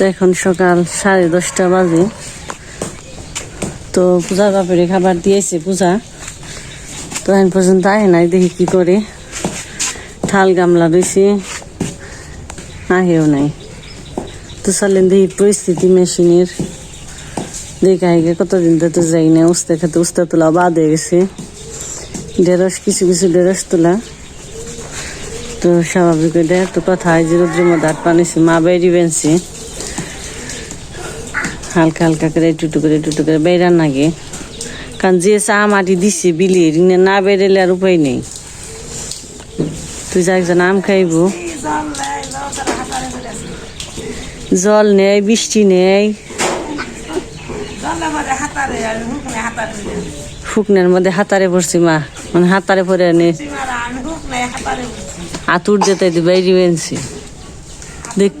তো এখন সকাল সাড়ে দশটা বাজে। তো পূজার বাপেরে খাবার দিয়েছে পূজা। তো এখন পর্যন্ত আয় নাই, দেখি কি করে। থাল গামলা রয়েছে আহেও নাই। তো চলেন দেখি পরিস্থিতি মেশিনের। দেখে আগে কতদিন তো যাই না, উস্তে খেতে উস্তে তোলা বাদ হয়ে গেছে। ঢেঁড়স, কিছু কিছু ঢেঁড়স তোলা। তো স্বাভাবিক এটা তো কথা হয় যে রোদ্রের মধ্যে পানিছি মা বাইরি বেনছি হালকা হালকা করে, একটু করে একটু করে বেড়ান নাগে। কারণ যে চা মাটি দিছে বিলি রিনে না বেড়েলে আর উপায় নেই। তুই যা একজন আম খাইব। জল নেই, বৃষ্টি নেই। শুকনের মধ্যে হাতারে পড়ছি মা। মানে হাতারে পরে নে। আতুর যেতে বাইরে বেনছি। দেখ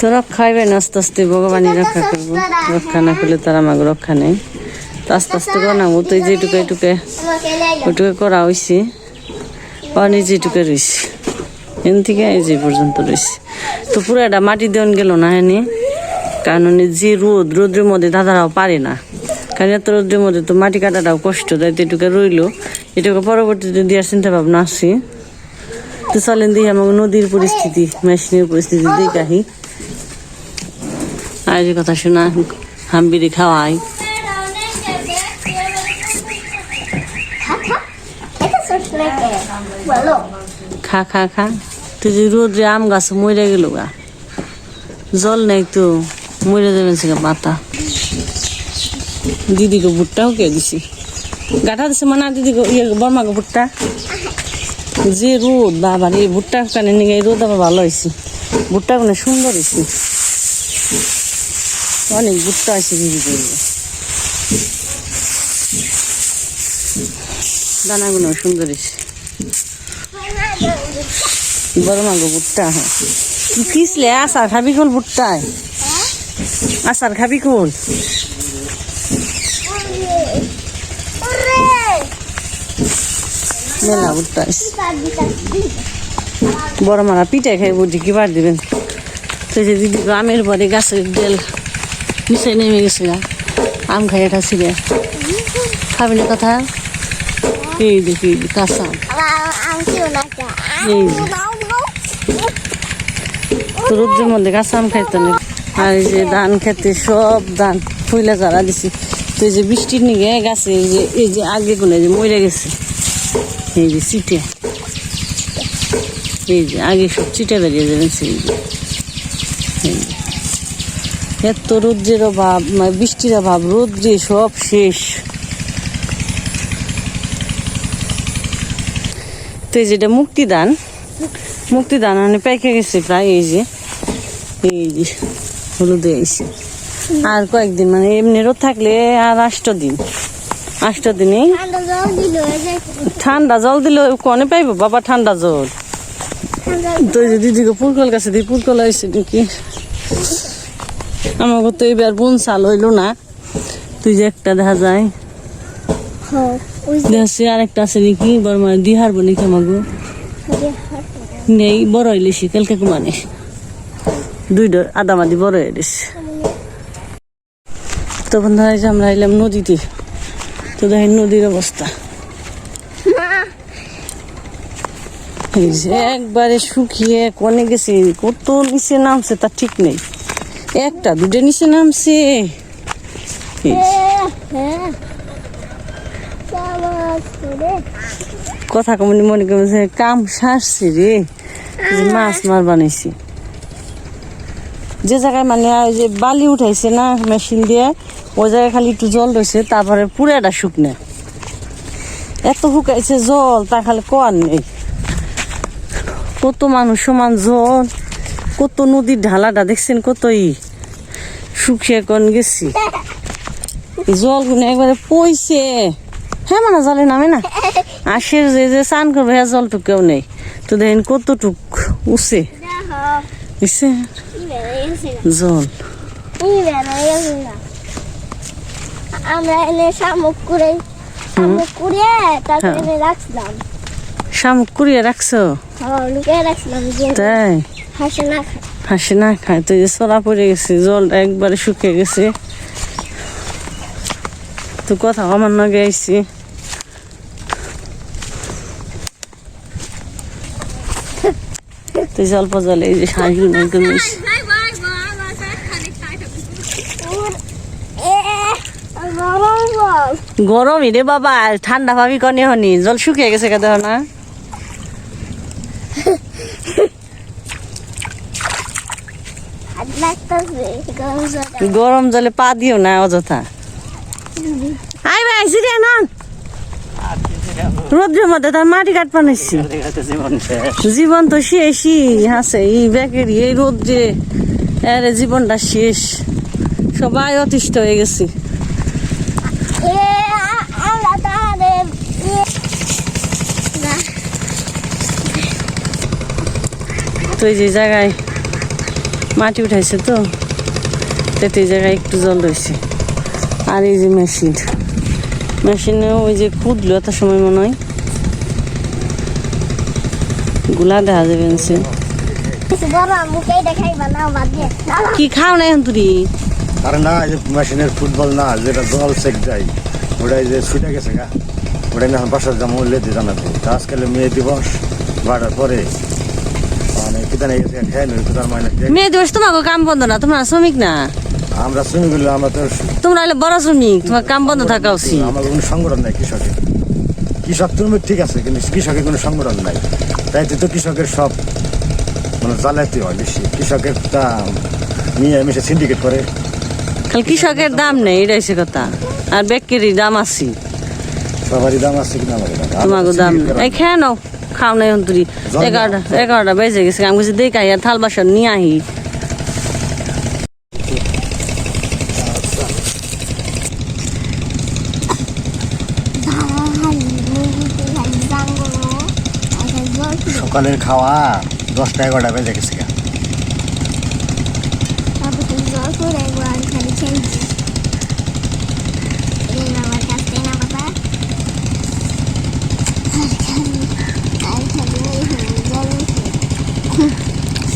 তো রক্ষা না আস্তে আস্তে ভগবানই রক্ষা করব। রক্ষা না করলে তার আমাকে রক্ষা নেই। তো আস্তে আস্তে বানাবো তো এই যেটুকু এটুকে ওটুকে করা হয়েছে পানি যেটুকে রয়েছে এন থেকে এই যে পর্যন্ত রয়েছে তো পুরো এটা মাটি দেওয়ান গেল না এনে কারণ যে রোদ রোদ্রের মধ্যে দাদারাও পারে না। কারণ এত রোদ্রের মধ্যে তো মাটি কাটাটাও কষ্ট, তাই তো এটুকে রইল। এটুকু পরবর্তীতে দেওয়ার চিন্তা ভাবনা আছে। তো চলেন দেখি আমাকে নদীর পরিস্থিতি, মেশিনের পরিস্থিতি দেখাহি আর যে কথা শোনা হাম্বিরি খাওয়াই। খা খা খা। তুই যে রোদ্রে আম গাছ মরে গেল গা। জল নেই তো, মরে যাবেন সে পাতা। দিদিকে ভুট্টাও কে দিছি। গাঠা দিছে মানা দিদিকে ইয়ে বর্মাকে ভুট্টা। যে রোদ, বাবা এই ভুট্টা কানে নিয়ে এই রোদ আবার ভালো হয়েছে ভুট্টা মানে সুন্দর হয়েছে অনেক ভুট্টা আছে দিদি দানাগুলো সুন্দর হয়েছে বড় মাগো ভুট্টা হ্যাঁ। কি পিছলে আচার খাবি কোন ভুট্টায়? আচার খাবি কোন মেলা ভুট্টা বড় মারা পিঠে খাই বুঝি, কি বার দিবেন? তো যে দিদি আমের পরে গাছের ডেল নিচে নেমে গেছে আম খাই এটা ছিল খাবি না কথা? এই দেখি কাঁচা। এই রোদ্রের মধ্যে কাঁচা আম খাইতে নেই। আর এই যে ধান খেতে, সব ধান ফুইলা চারা দিছি। তো এই যে বৃষ্টির নিগে গাছে এই যে এই যে আগে গুলো যে মরে গেছে। এই যে চিটে এই যে আগে সব চিটে বেরিয়ে যাবেন সেই যে। এত রোদ্রের অভাব মানে বৃষ্টির অভাব, রোদ্রে সব শেষ। তো এই যেটা মুক্তিদান। মুক্তিদান মানে পেকে গেছে প্রায়, এই যে। এই যে, হলুদে এসে আর কয়েকদিন মানে এমনি রোদ থাকলে আর আষ্ট দিন। আষ্ট দিনে? ঠান্ডা জল দিলে কনে পাইবো? বাবা ঠান্ডা জল। তো এই যে দিদিকে পুরকল কাছে দিই পুরকল হয়েছে নাকি? আমাকে তো এবার বোন চাল হইল না। তুই যে একটা দেখা যায়। দেখাচ্ছে আর একটা আছে নাকি? বড় মানে দিয়ে হারবো নাকি আমাকে নেই বড় হইলে কালকে মানে দুই ডর আদামাদি বড় হয়ে গেছে। তো বন্ধুরা আমরা এলাম নদীতে। তো দেখেন নদীর অবস্থা। একবারে শুকিয়ে কনে গেছে, কত নিচে নামছে তার ঠিক নেই। একটা, দুটো নিচে নামছে। কথা কমনি মনে করছে কাম সারছে রে। মাছ মার বানাইছি। যে জায়গায় মানে যে বালি উঠাইছে না, মেশিন দিয়ে ওই জায়গায় খালি একটু জল রয়েছে তারপরে পুরাটা শুকনে। এত শুকাইছে জল তা খালি কোয়ার নেই। কত মানুষ সমান জল কত নদীর ঢালাটা দেখছেন কতই শুকিয়ে কোন গেছি। জল জলগুলো একবারে পইছে। হ্যাঁ মানে জলে নামে না? আশের যে যে স্নান করবে হ্যাঁ জলটুক কেউ নেই। তো দেখেন কতটুক বেরিয়েছে জল। আমরা এনে শামুক করে শামুক তারপরে হ্যাঁ। এনে রাখছিলাম শামুক কুড়িয়ে রাখছো? হ্যাঁ লুকিয়ে রাখছিলাম যে তাই? হাসে না হাসি না খায় তো সরা পড়ে গেছে জল একবারে শুকিয়ে গেছে। তো কথা আমার নগে তো অল্প জলে এই যে হাঁসগুলো একদম বেশি। এ গরম জল গরম রে বাবা, ঠান্ডা ভাবি কনে হনি, জল শুকিয়ে গেছে কে দেখো না। গরম জলে পা দিও না অযথা। আই ভাই সিরিয়া নন রোদ্রের মধ্যে তার মাটি কাট বানাইছি জীবন তো শেষই, হাসে এই ব্যাগের এই রোদ্রে। আরে, জীবনটা শেষ। সবাই অতিষ্ঠ হয়ে গেছি এ আমরা তাহলে না তো এই যে জায়গায় মাটি উঠাইছে তো তাতে এই জায়গায় একটু জল রয়েছে আর এই যে মেশিন মেশিনে ওই যে কুদলো এত সময় মনে হয়। গুলা দেখা যাবে কি খাও না এখন তুই আরে না এই যে মেশিনের ফুটবল না যেটা জল সেক যায় ওটাই যে ছুটে গেছে গা। ওটাই না বাসার জামা উল্লে দিয়ে জানাব আজকাল মেয়ে দিবস বাড়ার পরে মানে কিদানে গেছে খেয়ে নেই তার মানে দেখ- মেয়ে দিবস তোমাকে কাম বন্ধ না তোমরা শ্রমিক না? আমরা শ্রমিকগুলো আমরা তো তোমরা হলে বড় শ্রমিক তোমার কাম বন্ধ থাকা উচিত। আমার কোনো সংগঠন নাই কৃষকের কৃষক শ্রমিক ঠিক আছে কিন্তু কৃষকের কোনো সংগঠন নাই। তাই তো কৃষকের সব মানে জ্বালাতে হয় বেশি। কৃষকের তা নিয়ে মিশে সিন্ডিকেট করে। খালি কৃষকের দাম নেই এটা হচ্ছে কথা। আর বেকেরই দাম আছে। সবারই দাম আছে কিনা আমার তোমাকে দাম এই খেয়ে নাও। খাও নাই তুই এগারোটা এগারোটা বেজে গেছে। আমি বলছি দেখাই আর থাল বাসন নিয়ে আহি। সকালের খাওয়া দশটা এগারোটা বেজে গেছে।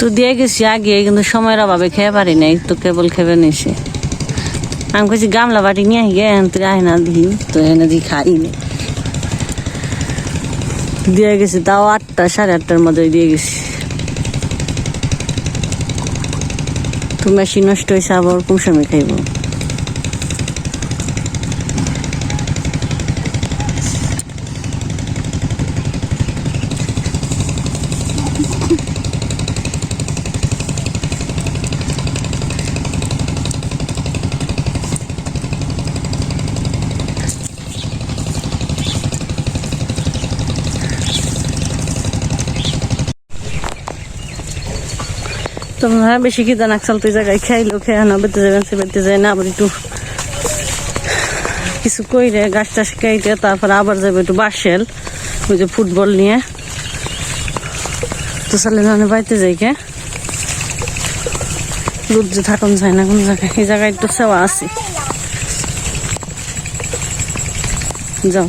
তো দিয়ে গেছি আগে, কিন্তু সময়ের অভাবে খেয়ে পারি নাই তো কেবল খেয়ে নিছি। আমি কইছি, গামলা বাটি নিয়ে গে তুই আহ না দিই তো এনে দি খাই নি। দিয়ে গেছি, তাও আটটা, সাড়ে আটটার মধ্যে দিয়ে গেছি। তো মেশিন নষ্ট হয়েছে আবার কুসামে সময় খাইব। তোমরা বেশি কি জানাক চলতে জায়গায় খাইলো খেয়ে না বেতে যাবেন, সে বেতে যায় না, আবার একটু কিছু কইরে গাছ টাছ কেটে তারপর আবার যাবে একটু বাসেল, ওই যে ফুটবল নিয়ে। তো চলে না বাড়িতে যাই কে। রুদ্রে থাকুন যায় না কোন জায়গায়, এই জায়গায় একটু সেবা আছে। যাও।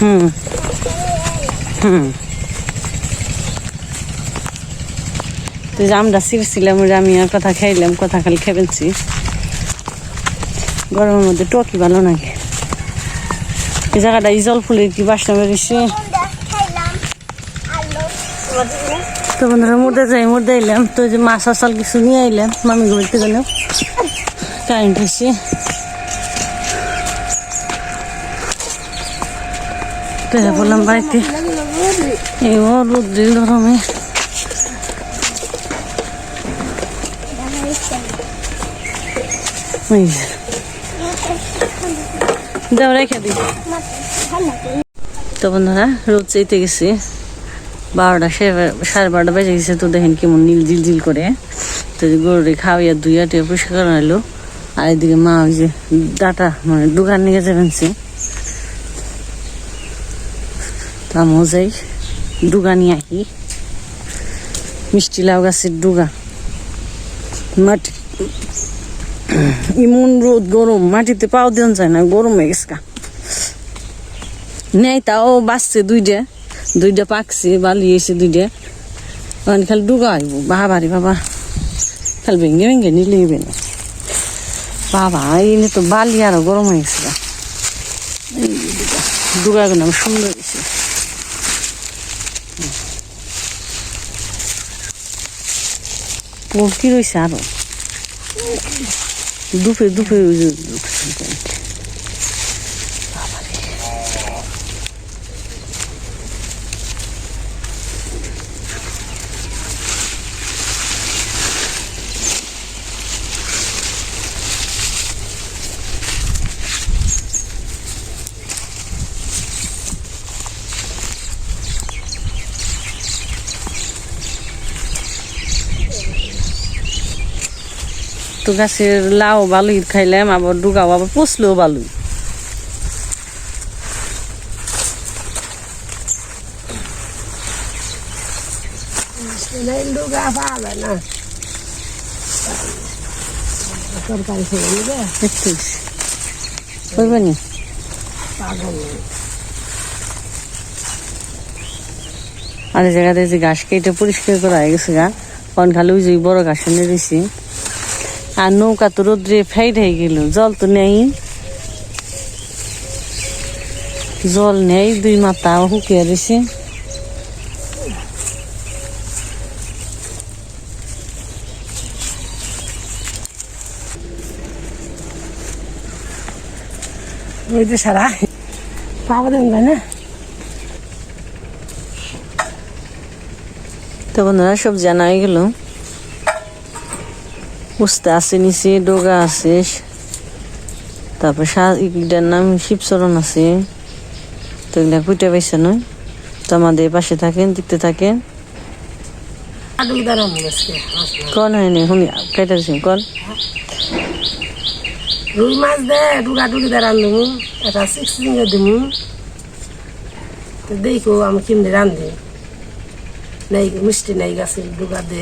হুম। হুম। তো ওই যে আমি আর কথা খাইলাম, কথা খালি খেবেছি গরমের মধ্যে টকি ভালো নাকি এই জায়গাটা ইজল ফুলের কি বাসনা বেরিয়েছে তো বন্ধুরা মুর্দে যাই মুর্দে এলাম তো যে মাছ আসাল কিছু নিয়ে আইলাম মামি ঘুরতে গেলেও কারেন্ট হয়েছে তো বললাম বাড়িতে, এই রুদ্রিল গরমে এই যে। দাও রেখে দিই। তো বন্ধুরা, রোদ চাইতে গেছি। বারোটা সাড়ে- বারোটা বেজে গেছে, তো দেখেন কেমন নীল ঝিল ঝিল করে। তো গরুরে খাওয়াইয়া দুইয়া টিয়া পরিষ্কার করে নিলো আর এদিকে মা ওই যে ডাটা মানে দোকান নিয়ে যাবেন তো আমিও যাই, ডুগা নিয়ে আহি। মিষ্টি লাউ গাছের ডুগা। মাটি ইমন রোদ গরম, মাটিতে পাও দেন যায় না, গরম হয়ে গেছে। নেই তাও বাঁচছে দুইটা দুইটা পাকছে, বালি এসে দুইটা। ওখানে খালি ডুগা আইব বাবারে বাবা। খালি ভেঙে ভেঙে নিলে না। বাবা, এনে তো বালি আরও গরম হয়ে গেছে ডুগা আমার সুন্দর হয়েছে। কি রয়েছে আরও। Дупи, дупи. Е, গাছের লাউ বালুই খাইলাম আবার ডুগাও আবার পচলেও বালুই ডুগা তরকারি আর জায়গাতে যে ঘাস কেটে পরিষ্কার করা হয়ে গেছে গা কারণ খালি ওই যে বড় ঘাস এনে দিছি। আর নৌকা তো রোদ্রে হয়ে গেল জল তো নেই। জল নেই দুই মাথা শুকিয়ে দিছে ওই যে সারা পাবো দেন না তো বন্ধুরা সব জানা হয়ে গেল। উস্তে আছে নিচে ডোগা আছে। তারপর ইটার নাম শিবচরণ আছে। তো এগুলা কুইটা পাইছে নয় তো আমাদের পাশে থাকেন দেখতে থাকেন। কন হয়নি শুনি কেটে দিছি কন রুই মাছ দে ডুগা ডুগি দাঁড়ান দেবো এটা সিক্স ফিঙ্গে দেবো দেখো আমি কেমনি রান্ধি। নেই মিষ্টি নেই গাছে ডুগা দে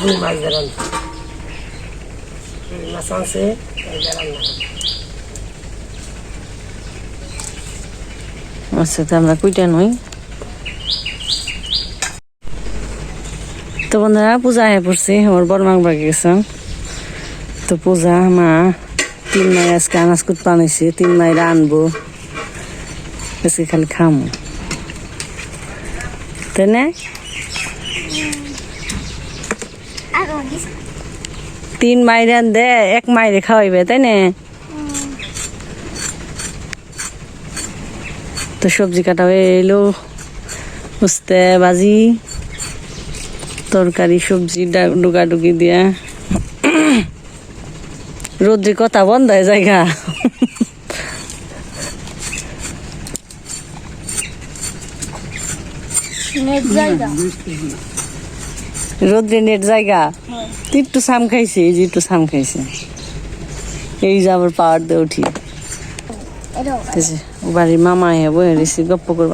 রুই মাছ দাঁড়ান রুই মাছ আনছে না আচ্ছা তো আমরা কুইটা নই। তো বন্ধুরা পূজা হয়ে পড়ছে আমার বড় মাক বাগে গেছেন তো পূজা মা তিন মাই আজকে আনাজ কুট বানাইছে তিন মাইরা আনব। আজকে খালি খামো। তাই না? তিন মাইরে দে, এক মাইরে খাওয়াইবে, তাই না? তো সবজি কাটা হয়ে এলো, উস্তে বাজি, তরকারি, সবজি ডুগা ডুগি দিয়া। রোদ্রি কথা বন্ধ হয়ে জায়গা জায়গা রোদ্রে নেট জায়গা। তুই একটু সাম খাইছে এই যে একটু সাম খাইছে। এই যে আবার পাওয়ার দিয়ে উঠি। বাড়ির মামা হ্যাঁ বয়ে রেছি গপ্প করে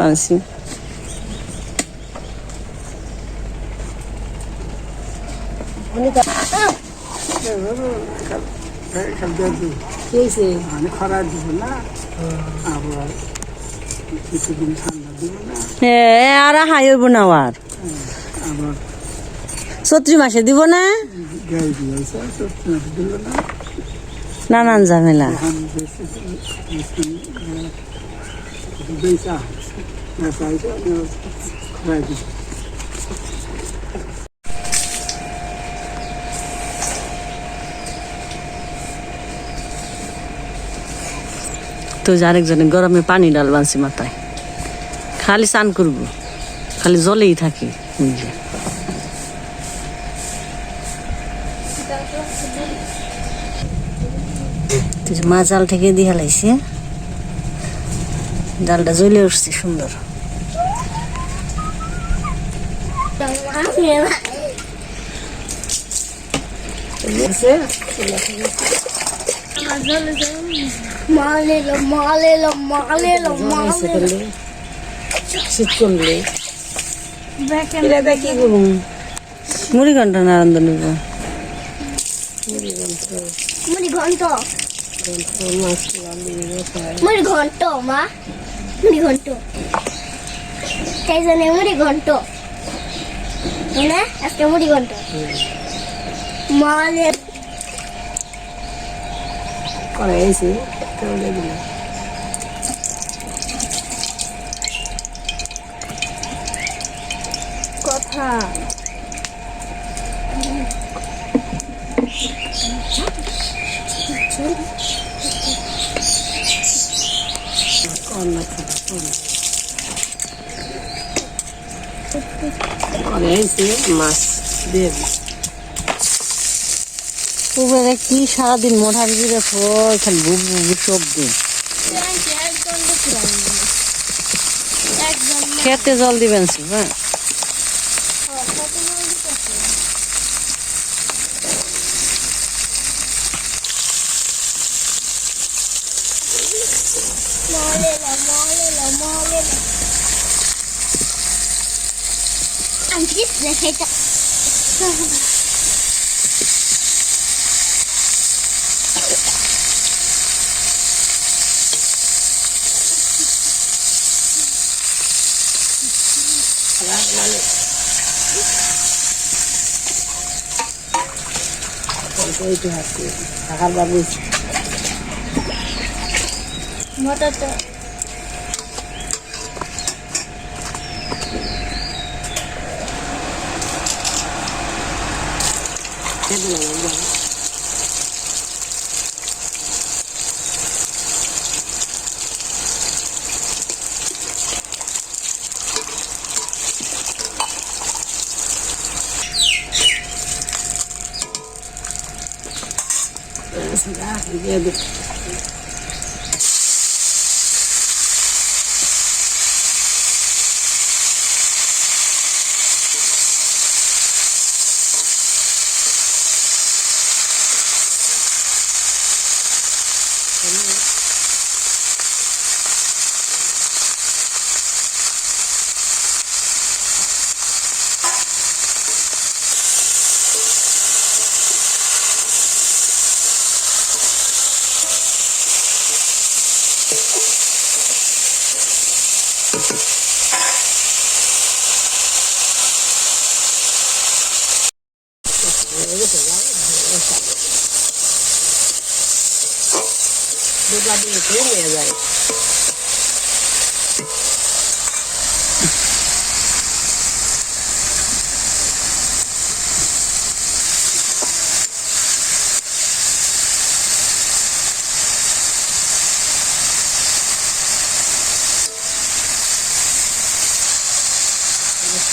হ্যাঁ আর হাই হইব না আর। চৈত্রি মাসে দিব না? নানান ঝামেলা। তো আরেকজনে গরমে পানি ডাল বানছি মাথায়। খালি স্নান করব। খালি জলেই থাকি বুঝলি তো যে মা জাল থেকে দিয়ে লাইছে। জালটা জ্বলে উঠছে সুন্দর। মুড়ি ঘণ্টা নারায়ণ নিব মুড়ি ঘন্ট মুড়ি ঘন্ট মা। মুড়ি ঘন্ট তাই জন্য মুড়ি ঘন্ট না? আজকে মুড়ি ঘন্ট মালে করা এসে তাহলে দিলাম কথা। মাছ দিয়ে দিই উপরে কি সারাদিন মোটার গিরে এখানে বুব বুবু শব্দ খেতে জল দিবেন হ্যাঁ? আমি কিছু দেখাইতে এইটা হাতে টাকার বাবু মোটর তো দিয়ে দিই দুধলা দিয়ে নিয়ে যায়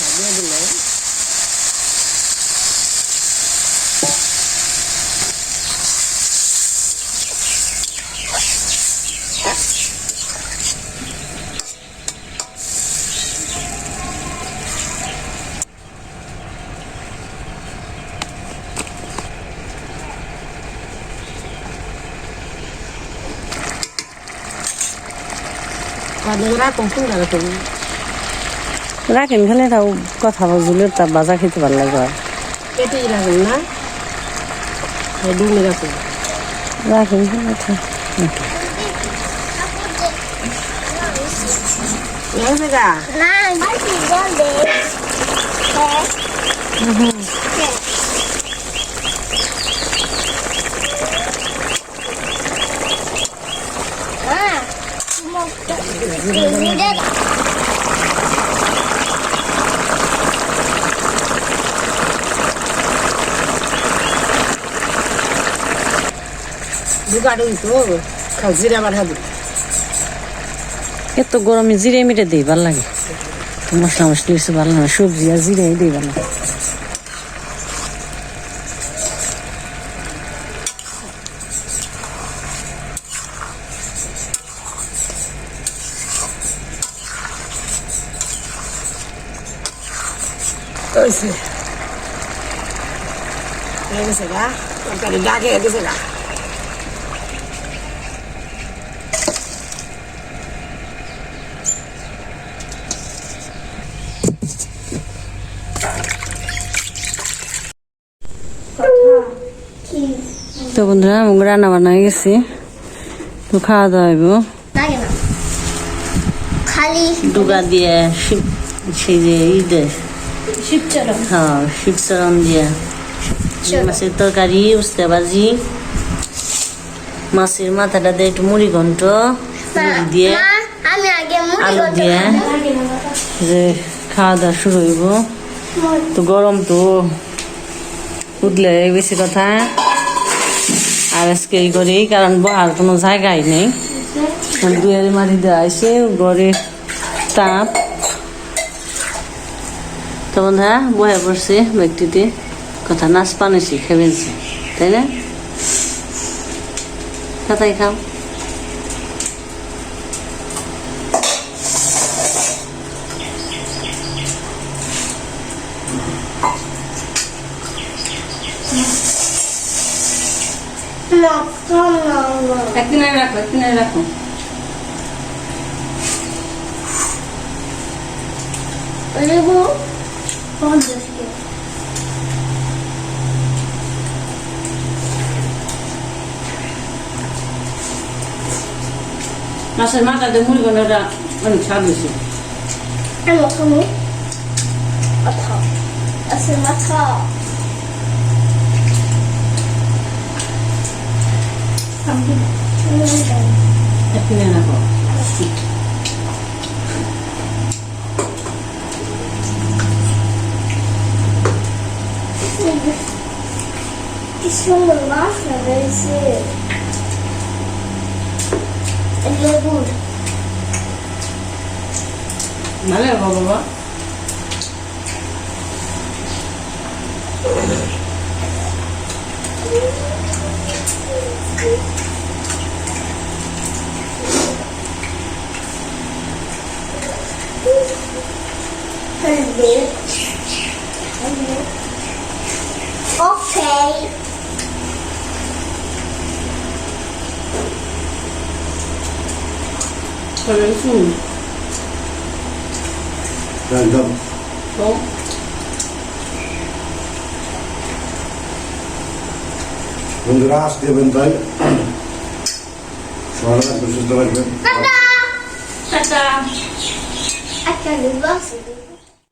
দিয়ে দিলে কাদুরা কখন গেল তুমি রাখেন খালি তাও কথা বুঝলে তা বাজা খেতে ভালো লাগে পেটেই রাখুন না? ডুমে রাখুন রাখেন গা না বালতি জল দে হ্যাঁ হ্যাঁ মুখটা নিজে দুগা ডুই তো খাও জিরা বাড়া দিই এত গরমে জিরে মিটে দিই, ভালো লাগে মশলা মশলি ভালো না সবজি আর জিরে দিই ভালো লাগে। হয়েছে হয়ে গেছে গা তরকারি ডাকে গেছে গা তো বন্ধুরা আমাকে রান্না বান্না হয়ে গেছে। তো খাওয়া দাওয়া হইব। খালি? ডুগা দিয়ে সেই যে ই দেয় শিবচরণ। হ্যাঁ শিবচরণ দিয়ে। মাছের তরকারি উস্তে ভাজি। মাছের মাথাটা দিয়ে একটু মুড়ি ঘন্ট মুড়ি দিয়ে আলু দিয়ে যে খাওয়া দাওয়া শুরু হইব। তো গরম তো উঠলে বেশি কথা। আর আজকে এই করি কারণ বহার কোনো জায়গায় নেই। দুয়ের মারি দেওয়া আছে ঘরে তাপ। তো বন্ধুরা বহে পড়ছে ব্যক্তিতে কথা নাচ পানি শিখে ফেলছে। তাই না? তাই খাও। একদিন রাখো রাখো। লেবু পঞ্চাশ কে মাছের মাথা দিয়ে মুড়ি ঘন্টটা অনেক স্বাদ হয়েছে। আচ্ছা মাথা। একদিন রাখো কি সুন্দর বাসনা রয়েছে লেবুর ভালো হবে বাবা হলদে ওকে শুন একদম তো বন্ধুরা আসতে দেবেন তাই সবাই সুস্থ থাকবেন টাটা লিবাস